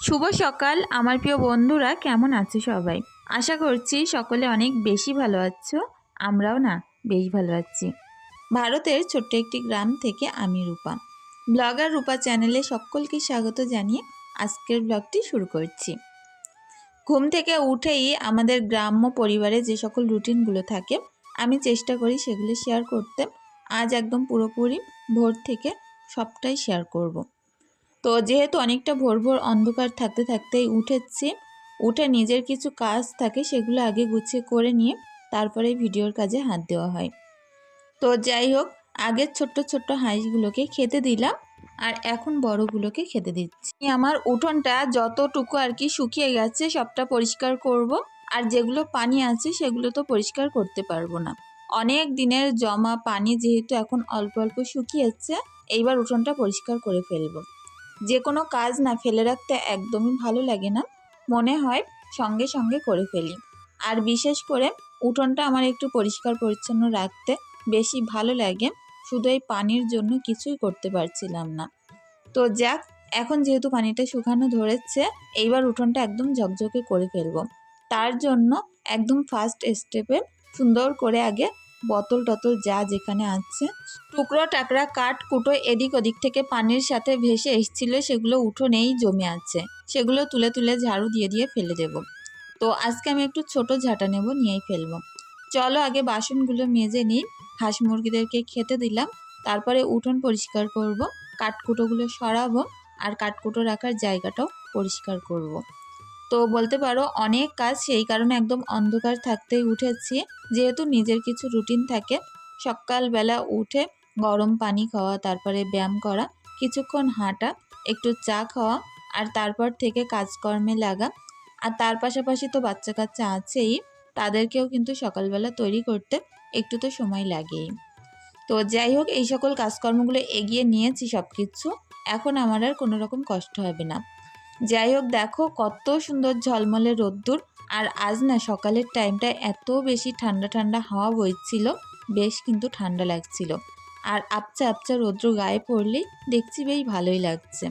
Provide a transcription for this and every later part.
শুভ সকাল, আমার প্রিয় বন্ধুরা, কেমন আছো সবাই? আশা করছি সকলে অনেক বেশি ভালো আছো, আমরাও না বেশ ভালো আছি। ভারতের ছোট্ট একটি গ্রাম থেকে আমি রূপা। ব্লগার রূপা চ্যানেলে সকলকে স্বাগত জানিয়ে আজকের ব্লগটি শুরু করছি। ঘুম থেকে উঠেই আমাদের গ্রাম্য পরিবারে যে সকল রুটিনগুলো থাকে, আমি চেষ্টা করি সেগুলো শেয়ার করতে। আজ একদম পুরোপুরি ভোর থেকে সবটাই শেয়ার করব। তো যেহেতু অনেকটা ভোর ভোর অন্ধকার থাকতে থাকতেই উঠেছি, উঠে নিজের কিছু কাজ থাকে সেগুলো আগে গুছিয়ে করে নিয়ে তারপরে ভিডিওর কাজে হাত দেওয়া হয়। তো যাই হোক, আগের ছোট্ট ছোট্ট হাঁসগুলোকে খেতে দিলাম আর এখন বড়গুলোকে খেতে দিচ্ছি। আমার উঠোনটা যতটুকু আর কি শুকিয়ে গেছে সবটা পরিষ্কার করব আর যেগুলো পানি আছে সেগুলো তো পরিষ্কার করতে পারব না। অনেক দিনের জমা পানি যেহেতু এখন অল্প অল্প শুকিয়েছে, এইবার উঠোনটা পরিষ্কার করে ফেলব। যে কোনো কাজ না ফেলে রাখতে একদমই ভালো লাগে না। মনে হয় সঙ্গে সঙ্গে করে ফেলি। আর বিশেষ করে উঠোনটা আমার একটু পরিষ্কার পরিচ্ছন্ন রাখতে বেশি ভালো লাগে। শুধু এই পানির জন্য কিছুই করতে পারছিলাম না। তো যাক, এখন যেহেতু পানিটা শুকানো ধরেছে, এইবার উঠোনটা একদম ঝকঝকে করে ফেলব। তার জন্য একদম ফার্স্ট স্টেপে সুন্দর করে আগে বোতল টতল যা যেখানে আছে। টুকরো, টাকরা, কাঠ, কুটো এদিক ওদিক থেকে পানির সাথে ভেসে এসছিল, সেগুলো উঠোনেই জমে আছে। সেগুলো তুলে তুলে ঝাড়ু দিয়ে দিয়ে ফেলে দেব। তো আজকে আমি একটু ছোট ঝাঁটা নেব, নিয়েই ফেলব। চলো আগে বাসনগুলো মেজে নিই। হাঁস মুরগিদেরকে খেতে দিলাম। তারপরে উঠোন পরিষ্কার করব, কাঠকুটোগুলো সরাবো, আর কাঠকুটো রাখার জায়গাটাও পরিষ্কার করব। তো বলতে পারো অনেক কাজ সেই কারণে একদম অন্ধকার থাকতেই উঠেছি। যেহেতু নিজের কিছু রুটিন থাকে, সকালবেলা উঠে গরম পানি খাওয়া, তারপরে ব্যায়াম করা, কিছুক্ষণ হাঁটা, একটু চা খাওয়া, আর তারপর থেকে কাজকর্মে লাগা। আর তার পাশাপাশি তো বাচ্চা কাচ্চা আছেই, তাদেরকেও কিন্তু সকালবেলা তৈরি করতে একটু তো সময় লাগেই। তো যাই হোক, এই সকল কাজকর্মগুলো এগিয়ে নিয়েছি সব কিছু এখন আমার আর কোনো রকম কষ্ট হবে না। যাই হোক দেখো কত সুন্দর ঝলমলে রোদ্দুর। আর আজ না সকালের টাইমটা এত বেশি ঠান্ডা ঠান্ডা হাওয়া বইছিল, বেশ কিন্তু ঠান্ডা লাগছিল। আর আপচা আপচা রৌদ্র গায়ে পড়লেই দেখছি বেশ ভালোই লাগছে।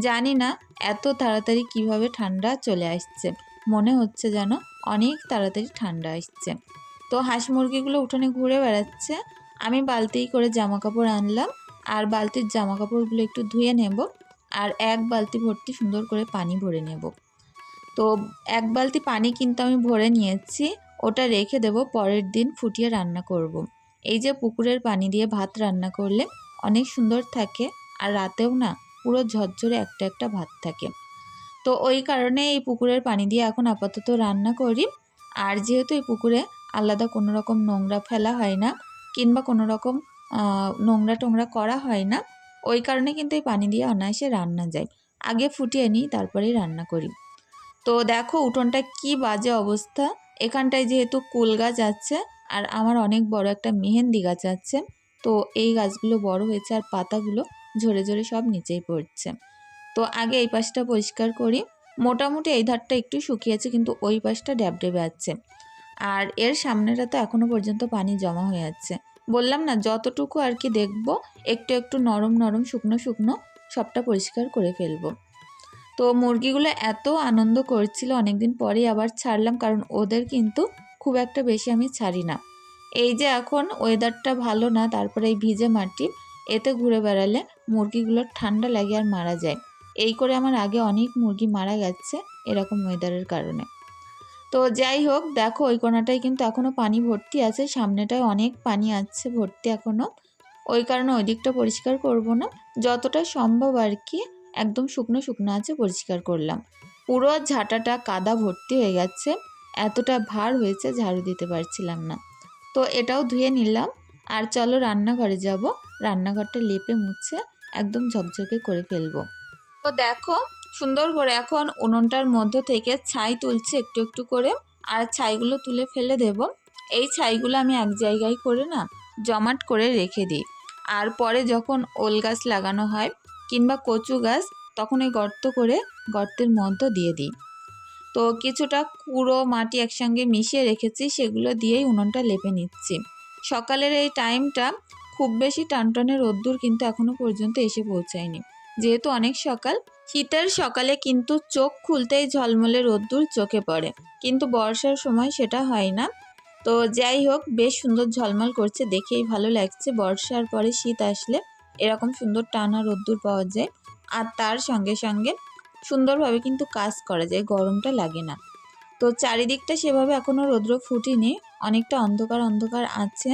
জানি না এত তাড়াতাড়ি কীভাবে ঠান্ডা চলে আসছে, মনে হচ্ছে যেন অনেক তাড়াতাড়ি ঠান্ডা আসছে। তো হাঁস মুরগিগুলো উঠোনে ঘুরে বেড়াচ্ছে, আমি বালতিই করে জামা কাপড় আনলাম, আর বালতির জামা কাপড়গুলো একটু ধুয়ে নেব আর এক বালতি ভর্তি সুন্দর করে পানি ভরে নেব। তো এক বালতি পানি কিন্তু আমি ভরে নিয়েছি, ওটা রেখে দেব, পরের দিন ফুটিয়ে রান্না করব। এই যে পুকুরের পানি দিয়ে ভাত রান্না করলে অনেক সুন্দর থাকে, আর রাতেও না পুরো ঝরঝরে একটা একটা ভাত থাকে। তো ওই কারণে এই পুকুরের পানি দিয়ে এখন আপাতত রান্না করি। আর যেহেতু এই পুকুরে আলাদা কোনো রকম নোংরা ফেলা হয় না, কিংবা কোনো রকম নোংরা টোংরা করা হয় না ওই কারণে কিন্তু এই পানি দিয়ে অনায়াসে রান্না যায়। আগে ফুটিয়ে নিই, তারপরেই রান্না করি। তো দেখো উঠোনটা কি বাজে অবস্থা। এখানটায় যেহেতু কুল গাছ আছে আর আমার অনেক বড় একটা মেহেন্দি গাছ আছে, তো এই গাছগুলো বড় হয়েছে আর পাতাগুলো ঝরে ঝরে সব নিচেই পড়ছে। তো আগে এই পাশটা পরিষ্কার করি। মোটামুটি এই ধারটা একটু শুকিয়েছে, কিন্তু ওই পাশটা ড্যাবডেবে আছে। আর এর সামনেটা তো এখনও পর্যন্ত পানি জমা হয়ে আছে। বললাম না, যতটুকু আর কি দেখব, একটু একটু নরম নরম শুকনো শুকনো সবটা পরিষ্কার করে ফেলব। তো মুরগিগুলো এত আনন্দ করছিল, অনেকদিন পরেই আবার ছাড়লাম, কারণ ওদের কিন্তু খুব একটা বেশি আমি ছাড়ি না। এই যে এখন ওয়েদারটা ভালো না, তারপরে এই ভিজে মাটি, এতে ঘুরে বেড়ালে মুরগিগুলোর ঠান্ডা লাগে আর মারা যায়। এই করে আমার আগে অনেক মুরগি মারা গেছে, এরকম ওয়েদারের কারণে। তো যাই হোক, দেখো ওই কোনাটায় কিন্তু এখনও পানি ভর্তি আছে, সামনেটায় অনেক পানি আছে ভর্তি এখনও ওই কারণে ওই দিকটা পরিষ্কার করব না, যতটা সম্ভব আর কি একদম শুকনো শুকনো আছে পরিষ্কার করলাম। পুরো ঝাঁটাটা কাদা ভর্তি হয়ে গেছে, এতটা ভার হয়েছে ঝাড়ু দিতে পারছিলাম না। তো এটাও ধুয়ে নিলাম, আর চলো রান্নাঘরে যাব, রান্নাঘরটা লেপে মুছে একদম ঝকঝকে করে ফেলব। তো দেখো সুন্দর করে এখন উনুনটার মধ্য থেকে ছাই তুলছে একটু একটু করে, আর ছাইগুলো তুলে ফেলে দেব। এই ছাইগুলো আমি এক জায়গায় করে না, জমাট করে রেখে দিই। আর পরে যখন ওল গাছ লাগানো হয় কিংবা কচু গাছ, তখন এই গর্ত করে গর্তের মধ্য দিয়ে দিই। তো কিছুটা কুড়ো মাটি একসঙ্গে মিশিয়ে রেখেছি, সেগুলো দিয়েই উনুনটা লেপে নিচ্ছি। সকালের এই টাইমটা খুব বেশি টানটনে রোদ্দুর কিন্তু এখনও পর্যন্ত এসে পৌঁছায়নি। যেহেতু অনেক সকাল শীতের সকালে কিন্তু চোখ খুলতেই ঝলমলে রোদ্দুর চোখে পড়ে। কিন্তু বর্ষার সময় সেটা হয় না। তো যাই হোক, বেশ সুন্দর ঝলমল করছে, দেখেই ভালো লাগছে। বর্ষার পরে শীত আসলে এরকম সুন্দর টানা রোদ্দুর পাওয়া যায়। আর তার সঙ্গে সঙ্গে সুন্দরভাবে কিন্তু কাজ করা যায়, গরমটা লাগে না। তো চারিদিকটা সেভাবে এখনও রৌদ্র ফুটিনি, অনেকটা অন্ধকার অন্ধকার আছে।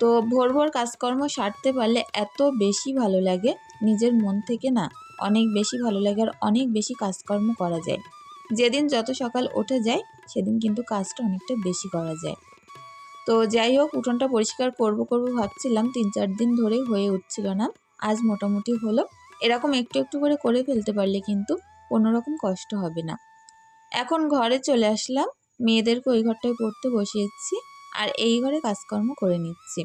তো ভোর ভোর কাজকর্ম সারতে পারলে এত বেশি ভালো লাগে, নিজের মন থেকে না। অনেক বেশি ভালো লাগে আর অনেক বেশি কাজকর্ম করা যায়। যেদিন যত সকাল ওঠে যায়, সেদিন কিন্তু কাজটা অনেকটা বেশি করা যায়। তো যাই হোক, উঠোনটা পরিষ্কার করব করব ভাবছিলাম, তিন চার দিন ধরে হয়ে উঠছিল না, আজ মোটামুটি হলো। এরকম একটু একটু করে করে ফেলতে পারলে কিন্তু কোনো রকম কষ্ট হবে না। এখন ঘরে চলে আসলাম, মেয়েদেরকে ওই ঘরটায় পড়তে বসিয়েছি আর এই ঘরে কাজকর্ম করে নিচ্ছি।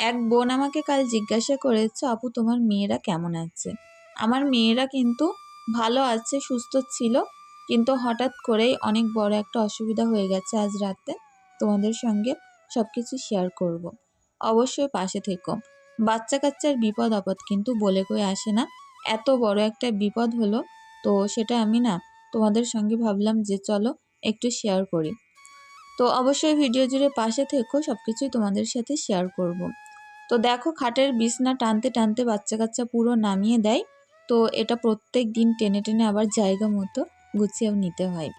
এক বোন আমাকে কাল জিজ্ঞাসা করেছে, আপু, তোমার মেয়েরা কেমন আছে? আমার মেয়েরা কিন্তু ভালো আছে, সুস্থ ছিল, কিন্তু হঠাৎ করেই অনেক বড় একটা অসুবিধা হয়ে গেছে আজ রাতে। তোমাদের সঙ্গে সব কিছু শেয়ার করব। অবশ্যই পাশে থেকো। বাচ্চা কাচ্চার বিপদ আপদ কিন্তু বলে কয়ে আসে না। এত বড় একটা বিপদ হলো, তো সেটা আমি না তোমাদের সঙ্গে ভাবলাম যে চলো একটু শেয়ার করি। তো অবশ্যই ভিডিও জুড়ে পাশে থেকো সব কিছুই তোমাদের সাথে শেয়ার করব। তো দেখো, খাটের বিছনা টানতে টানতে বাচ্চা কাচ্চা পুরো নামিয়ে দেয়। তো এটা প্রত্যেক দিন টেনে টেনে আবার জায়গা মতো গুছিয়েও নিতে হয়।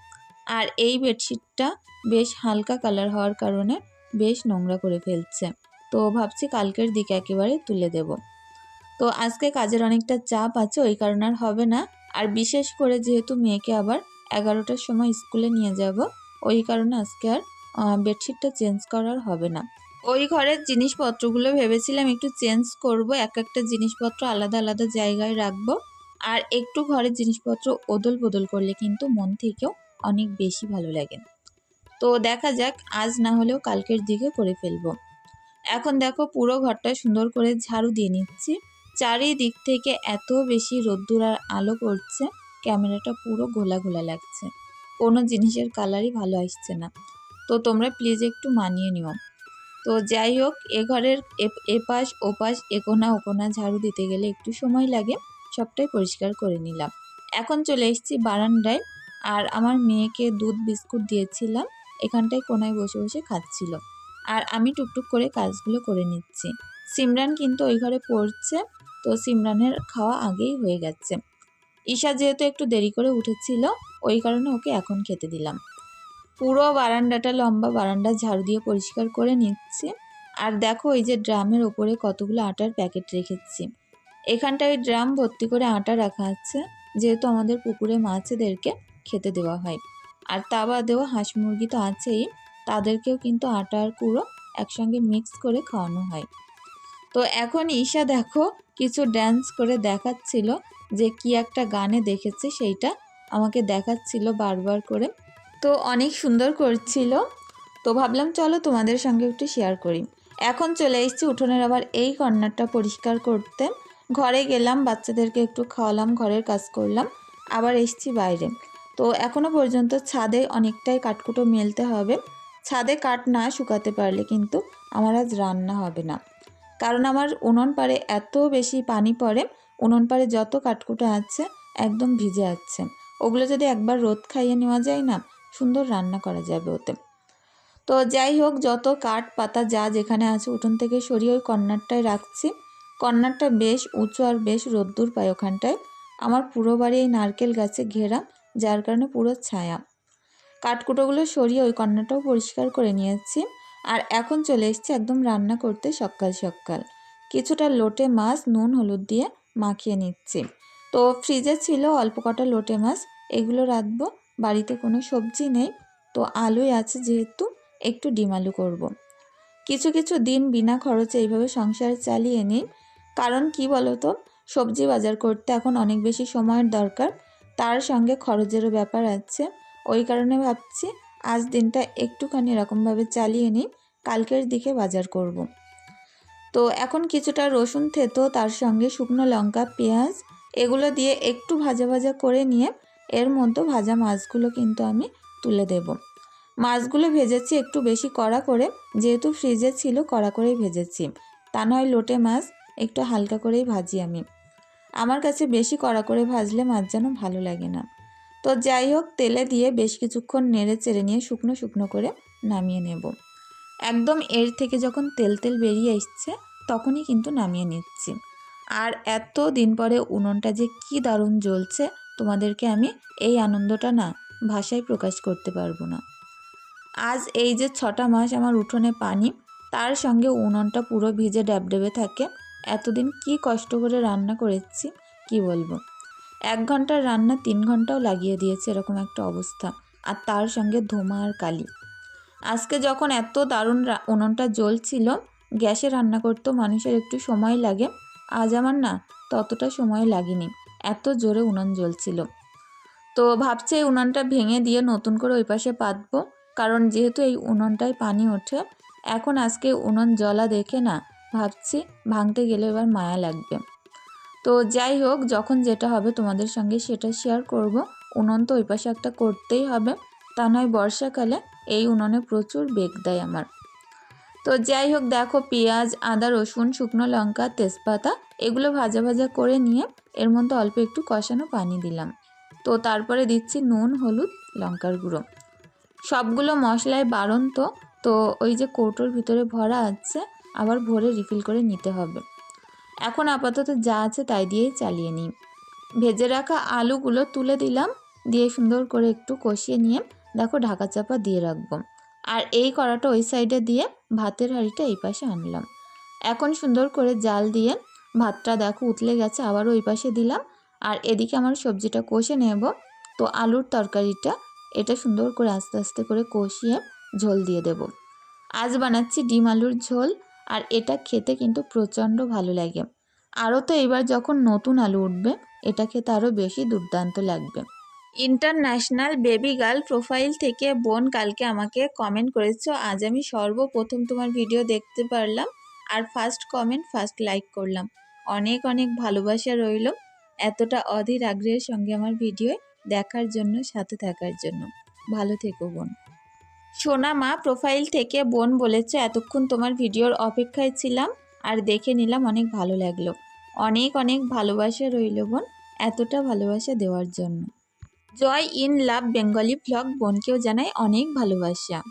আর এই বেডশিটটা বেশ হালকা কালার হওয়ার কারণে বেশ নোংরা করে ফেলছে। তো ভাবছি কালকের দিকে একেবারে তুলে দেব। তো আজকে কাজের অনেকটা চাপ আছে, ওই কারণে আর হবে না। আর বিশেষ করে যেহেতু মেয়েকে আবার এগারোটার সময় স্কুলে নিয়ে যাব, ওই কারণে আজকে আর বেডশিটটা চেঞ্জ করার হবে না। ওই ঘরের জিনিসপত্রগুলো ভেবেছিলাম একটু চেঞ্জ করব, এক একটা জিনিসপত্র আলাদা আলাদা জায়গায় রাখব। আর একটু ঘরের জিনিসপত্র ওদল বদল করলে কিন্তু মন থেকেও অনেক বেশি ভালো লাগে। তো দেখা যাক, আজ না হলেও কালকের দিকে করে ফেলব। এখন দেখো পুরো ঘরটা সুন্দর করে ঝাড়ু দিয়ে নিচ্ছি। চারিদিক থেকে এত বেশি রোদ্দুর আর আলো পড়ছে, ক্যামেরাটা পুরো ঘোলা ঘোলা লাগছে। কোনো জিনিসের কালারই ভালো আসছে না। তো তোমরা প্লিজ একটু মানিয়ে নিও। তো যাই হোক, এ ঘরের এপাশ, ওপাশ, একোনা, ওকোনা ঝাড়ু দিতে গেলে একটু সময় লাগে, সবটাই পরিষ্কার করে নিলাম। এখন চলে এসেছি বারান্দায়, আর আমার মেয়েকে দুধ, বিস্কুট দিয়েছিলাম, এখানটায় কোনায় বসে বসে খাচ্ছিল। আর আমি টুকটুক করে কাজগুলো করে নিচ্ছি। সিমরান কিন্তু ওই ঘরে পড়ছে, তো সিমরানের খাওয়া আগেই হয়ে গেছে। ঈশা যেহেতু একটু দেরি করে উঠেছিল, ওই কারণে ওকে এখন খেতে দিলাম। পুরো বারান্দাটা, লম্বা বারান্দা ঝাড়ু দিয়ে পরিষ্কার করে নিচ্ছি। আর দেখো এই যে ড্রামের ওপরে কতগুলো আটার প্যাকেট রেখেছি। এখানটায় ড্রাম ভর্তি করে আটা রাখা আছে, যেহেতু আমাদের পুকুরে মাছেদেরকে খেতে দেওয়া হয়। আর তা বাদেও হাঁস মুরগি তো আছেই, তাদেরকেও কিন্তু আটার কুড়ো একসঙ্গে মিক্স করে খাওয়ানো হয়। তো এখন ঈশা দেখো কিছু ড্যান্স করে দেখাচ্ছিল, যে কি একটা গানে দেখেছে সেইটা আমাকে দেখাচ্ছিল বারবার করে। তো অনেক সুন্দর করছিল। তো ভাবলাম চলো তোমাদের সঙ্গে একটু শেয়ার করি। এখন চলে এসেছি উঠোনের আবার এই কর্নারটা পরিষ্কার করতে। ঘরে গেলাম, বাচ্চাদেরকে একটু খাওয়ালাম, ঘরের কাজ করলাম, আবার এসছি বাইরে। তো এখনও পর্যন্ত ছাদে অনেকটাই কাঠকুটো মেলতে হবে। ছাদে কাঠ না শুকাতে পারলে কিন্তু আমার আজ রান্না হবে না। কারণ আমার উনুন পাড়ে এত বেশি পানি পড়ে, উনুন পাড়ে যত কাঠকুটো আছে একদম ভিজে আছে। ওগুলো যদি একবার রোদ খাইয়ে নেওয়া যায় না সুন্দর রান্না করা যাবে ওতে। তো যাই হোক, যত কাঠ পাতা যা যেখানে আছে উঠোন থেকে সরিয়ে ওই কর্নারটায় রাখছি। কর্নারটা বেশ উঁচু আর বেশ রোদ্দুর পায় ওখানটায়। আমার পুরো বাড়ি এই নারকেল গাছে ঘেরা, যার কারণে পুরো ছায়া। কাঠকুটোগুলো সরিয়ে ওই কর্নারটাও পরিষ্কার করে নিয়েছি। আর এখন চলে এসেছি একদম রান্না করতে সকাল সকাল। কিছুটা লোটে মাছ, নুন, হলুদ দিয়ে মাখিয়ে নিচ্ছি। তো ফ্রিজে ছিল অল্প কটা লোটে মাছ, এগুলো রাখব। বাড়িতে কোনো সবজি নেই, তো আলুই আছে যেহেতু একটু ডিম আলু করব। কিছু কিছু দিন বিনা খরচে এইভাবে সংসার চালিয়ে নিই। কারণ কি বলতো, সবজি বাজার করতে এখন অনেক বেশি সময়ের দরকার। তার সঙ্গে খরচেরও ব্যাপার আছে। ওই কারণে ভাবছি আজ দিনটা একটুখানি এরকমভাবে চালিয়ে নিই, কালকের দিকে বাজার করব। তো এখন কিছুটা রসুন থেতো, তার সঙ্গে শুকনো লঙ্কা, পেঁয়াজ, এগুলো দিয়ে একটু ভাজা ভাজা করে নিয়ে এর মধ্যে ভাজা মাছগুলো কিন্তু আমি তুলে দেব। মাছগুলো ভেজেছি একটু বেশি কড়া করে, যেহেতু ফ্রিজে ছিল কড়া করেই ভেজেছি। তা নয় লোটে মাছ, একটু হালকা করেই ভাজি আমি। আমার কাছে বেশি কড়া করে ভাজলে মাছ যেন ভালো লাগে না। তো যাই হোক, তেলে দিয়ে বেশ কিছুক্ষণ নেড়ে চেড়ে নিয়ে শুকনো শুকনো করে নামিয়ে নেব। একদম এর থেকে যখন তেল তেল বেরিয়ে এসছে, তখনই কিন্তু নামিয়ে নিচ্ছি। আর এত দিন পরে উনুনটা যে কি দারুণ জ্বলছে তোমাদেরকে আমি এই আনন্দটা না ভাষায় প্রকাশ করতে পারব না। আজ এই যে ছটা মাস আমার উঠোনে পানি, তার সঙ্গে উনুনটা পুরো ভিজে ড্যাবডেবে থাকে, এতদিন কি কষ্ট করে রান্না করেছি, কি বলব? এক ঘণ্টার রান্না তিন ঘন্টাও লাগিয়ে দিয়েছে এরকম একটা অবস্থা, আর তার সঙ্গে ধোমা আর কালি। আজকে যখন এত দারুণ উনুনটা জ্বলছিল, গ্যাসে রান্না করতেও মানুষের একটু সময় লাগে, আজ আমার না ততটা সময় লাগেনি। এত জোরে উনুন জ্বলছিল। তো ভাবছি এই উনুনটা ভেঙে দিয়ে নতুন করে ওই পাশে পাতবো, কারণ যেহেতু এই উনুনটায় পানি ওঠে, এখন আজকে উনুন জ্বলা দেখে না, ভাবছি ভাঙতে গেলে এবার মায়া লাগবে। তো যাই হোক, যখন যেটা হবে তোমাদের সঙ্গে সেটা শেয়ার করব। উনুন তো ওই পাশে একটা করতেই হবে, তা নয় বর্ষাকালে এই উনুনে প্রচুর বেগ দেয় আমার। তো যাই হোক, দেখো পেঁয়াজ, আদা, রসুন, শুকনো লঙ্কা, তেজপাতা এগুলো ভাজা ভাজা করে নিয়ে এর মধ্যে অল্প একটু কষানো পানি দিলাম। তো তারপরে দিচ্ছি নুন, হলুদ, লঙ্কার গুঁড়ো। সবগুলো মশলায় বারণ তো তো ওই যে কৌটোর ভিতরে ভরা আছে, আবার ভরে রিফিল করে নিতে হবে। এখন আপাতত যা আছে তাই দিয়েই চালিয়ে নিই। ভেজে রাখা আলুগুলো তুলে দিলাম, দিয়ে সুন্দর করে একটু কষিয়ে নিয়ে, দেখো ঢাকা চাপা দিয়ে রাখব। আর এই কড়াটা ওই সাইডে দিয়ে ভাতের হাঁড়িটা এই পাশে আনলাম। এখন সুন্দর করে জাল দিয়ে ভাতটা দেখো উতলে গেছে, আবার ওই পাশে দিলাম। আর এদিকে আমার সবজিটা কষে নেব। তো আলুর তরকারিটা এটা সুন্দর করে আস্তে আস্তে করে কষিয়ে ঝোল দিয়ে দেব। আজ বানাচ্ছি ডিম আলুর ঝোল আর এটা খেতে কিন্তু প্রচণ্ড ভালো লাগে। আরও তো এবার যখন নতুন আলু উঠবে, এটা খেতে আরও বেশি দুর্দান্ত লাগবে। ইন্টারন্যাশনাল বেবি গার্ল প্রোফাইল থেকে বোন কালকে আমাকে কমেন্ট করেছ। আজ আমি সর্বপ্রথম তোমার ভিডিও দেখতে পারলাম আর ফার্স্ট কমেন্ট ফার্স্ট লাইক করলাম। অনেক অনেক ভালোবাসা রইল এতটা অধীর আগ্রহের সঙ্গে আমার ভিডিও দেখার জন্য, সাথে থাকার জন্য। ভালো থেকো বোন। সোনা মা প্রোফাইল থেকে বোন বলেছে, এতক্ষণ তোমার ভিডিওর অপেক্ষায় ছিলাম আর দেখে নিলাম অনেক ভালো লাগল। অনেক অনেক ভালোবাসা রইল বোন, এতটা ভালোবাসা দেওয়ার জন্য। Joy in love Bengali vlog বোনকেও জানাই অনেক ভালোবাসা।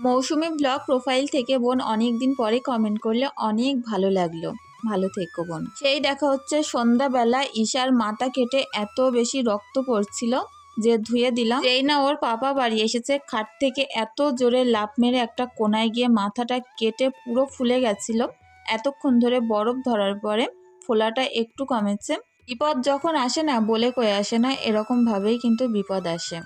মৌসুমি ব্লগ প্রোফাইল থেকে বোন অনেক দিন পরে কমেন্ট করলে অনেক ভালো লাগল। ভালো থেকো বোন। সেই দেখা হচ্ছে সন্ধ্যাবেলা, ঈশার মাথা কেটে এত বেশি রক্ত পড়ছিল যে ধুয়ে দিলাম। যেই না ওর পাপা বাড়ি এসেছে, খাট থেকে এত জোরে লাফ মেরে একটা কোনায় গিয়ে মাথাটা কেটে পুরো ফুলে গেছিল। এতক্ষণ ধরে বরফ ধরার পরে ফোলাটা একটু কমেছে। বিপদ যখন আসে না বলে কয়ে আসে না এরকম ভাবেই কিন্তু বিপদ আসে।